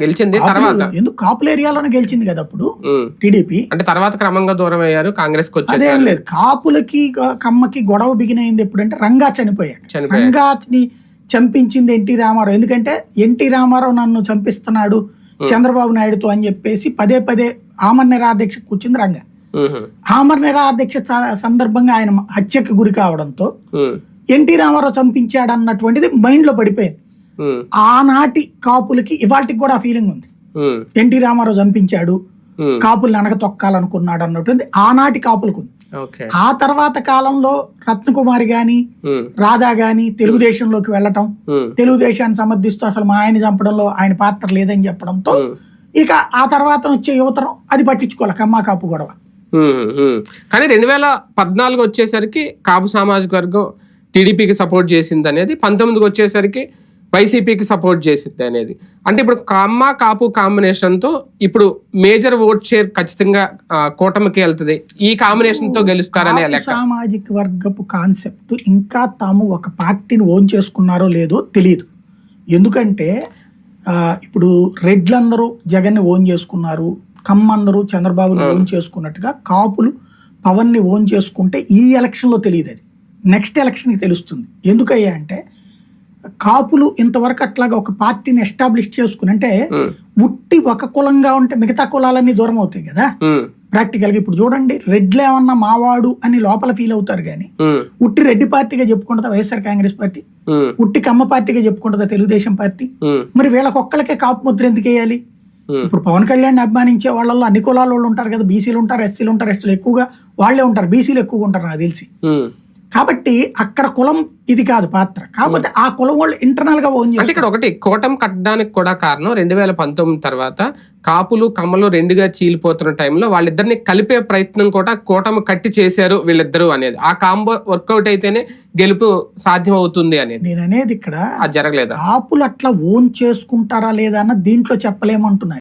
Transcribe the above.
గెలిచింది తర్వాత ఎందుకు కాపుల ఏరియాలోనే గెలిచింది కదా అప్పుడు. టీడీపీ అంటే తర్వాత క్రమంగా దూరం అయ్యారు కాంగ్రెస్కి వచ్చేసారు లేదు కాపులకి కమ్మకి గొడవ బిగినైంది ఎప్పుడంటే రంగా చనిపోయాడు. రంగాని చంపించింది ఎన్టీ రామారావు ఎందుకంటే ఎన్టీ రామారావు నన్ను చంపిస్తున్నాడు చంద్రబాబు నాయుడుతో అని చెప్పేసి పదే పదే ఆమర నిరాదీక్ష కూర్చుంది రంగా. ఆమర నిరాదీక్ష స- సందర్భంగా ఆయన హత్యకు గురి కావడంతో. ఎన్టీ రామారావు చంపించాడు అన్నటువంటిది మైండ్లో పడిపోయింది. ఆనాటి కాపులకి ఇవాళకి కూడా ఫీలింగ్ ఉంది. ఎన్టీ రామారావు చంపించాడు ఉమ్. కాపుల్ని అనక తొక్కాలనుకున్నాడు అన్నటువంటి ఆనాటి కాపులకు ఉంది ఆ తర్వాత కాలంలో రత్నకుమారి గాని. రాధా గాని తెలుగుదేశంలోకి వెళ్ళటం. తెలుగుదేశాన్ని సమర్థిస్తూ అసలు మా ఆయన చంపడంలో ఆయన పాత్ర లేదని చెప్పడంతో. ఇక ఆ తర్వాత వచ్చే యువతరం అది పట్టించుకోవాలి కమ్మా కాపు గొడవ. కానీ రెండు వేల పద్నాలుగు వచ్చేసరికి కాపు సామాజిక వర్గం టీడీపీకి సపోర్ట్ చేసింది అనేది పంతొమ్మిదికి వచ్చేసరికి వైసీపీకి సపోర్ట్ చేసింది అనేది. అంటే ఇప్పుడు కమ్మ కాపు కాంబినేషన్తో ఇప్పుడు మేజర్ ఓట్ షేర్ ఖచ్చితంగా కూటమికి వెళ్తుంది. ఈ కాంబినేషన్తో గెలుస్తారనే సామాజిక వర్గపు కాన్సెప్ట్ ఇంకా తాము ఒక పార్టీని ఓన్ చేసుకున్నారో లేదో తెలియదు ఎందుకంటే ఇప్పుడు రెడ్లందరూ జగన్ని ఓన్ చేసుకున్నారు కమ్మందరూ చంద్రబాబుని ఓన్ చేసుకున్నట్టుగా కాపులు పవన్ని ఓన్ చేసుకుంటే ఈ ఎలక్షన్లో తెలియదు అది నెక్స్ట్ ఎలక్షన్కి తెలుస్తుంది. ఎందుకయ్యా అంటే కాపులు ఇంతవరకు అట్లాగా ఒక పార్టీని ఎస్టాబ్లిష్ చేసుకుని అంటే ఉట్టి ఒక కులంగా ఉంటే మిగతా కులాలన్నీ దూరం అవుతాయి కదా? ప్రాక్టికల్గా ఇప్పుడు చూడండి రెడ్లు ఏమన్నా మావాడు అని లోపల ఫీల్ అవుతారు కానీ ఉట్టి రెడ్డి పార్టీగా చెప్పుకుంటుందా వైఎస్ఆర్ కాంగ్రెస్ పార్టీ? ఉట్టి కమ్మ పార్టీగా చెప్పుకుంటుందా తెలుగుదేశం పార్టీ? మరి వీళ్ళకొక్కళ్ళకే కాపు ముద్ర ఎందుకు వేయాలి. ఇప్పుడు పవన్ కళ్యాణ్ అభిమానించే వాళ్ళల్లో అన్ని కులాల వాళ్ళు ఉంటారు కదా బీసీలు ఉంటారు ఎస్సీలు ఉంటారు ఎస్టీలు ఎక్కువగా వాళ్ళే ఉంటారు బీసీలు ఎక్కువగా ఉంటారు నాకు తెలిసి. కాబట్టి అక్కడ కులం ఇది కాదు పాత్ర. కాకపోతే ఆ కులం వాళ్ళు ఇంటర్నల్గా ఓన్ అంటే ఇక్కడ ఒకటి కూటమి కట్టడానికి కూడా కారణం రెండు వేల పంతొమ్మిది తర్వాత కాపులు కమ్మలు రెండుగా చీలిపోతున్న టైంలో వాళ్ళిద్దరిని కలిపే ప్రయత్నం కూడా కూటమి కట్టి చేశారు వీళ్ళిద్దరూ అనేది. ఆ కాంబో వర్కౌట్ అయితేనే గెలుపు సాధ్యం అవుతుంది అనేది. నేను అనేది ఇక్కడ అది జరగలేదా? కాపులు అట్లా ఓన్ చేసుకుంటారా లేదా అన్న దీంట్లో చెప్పలేమంటున్నాయి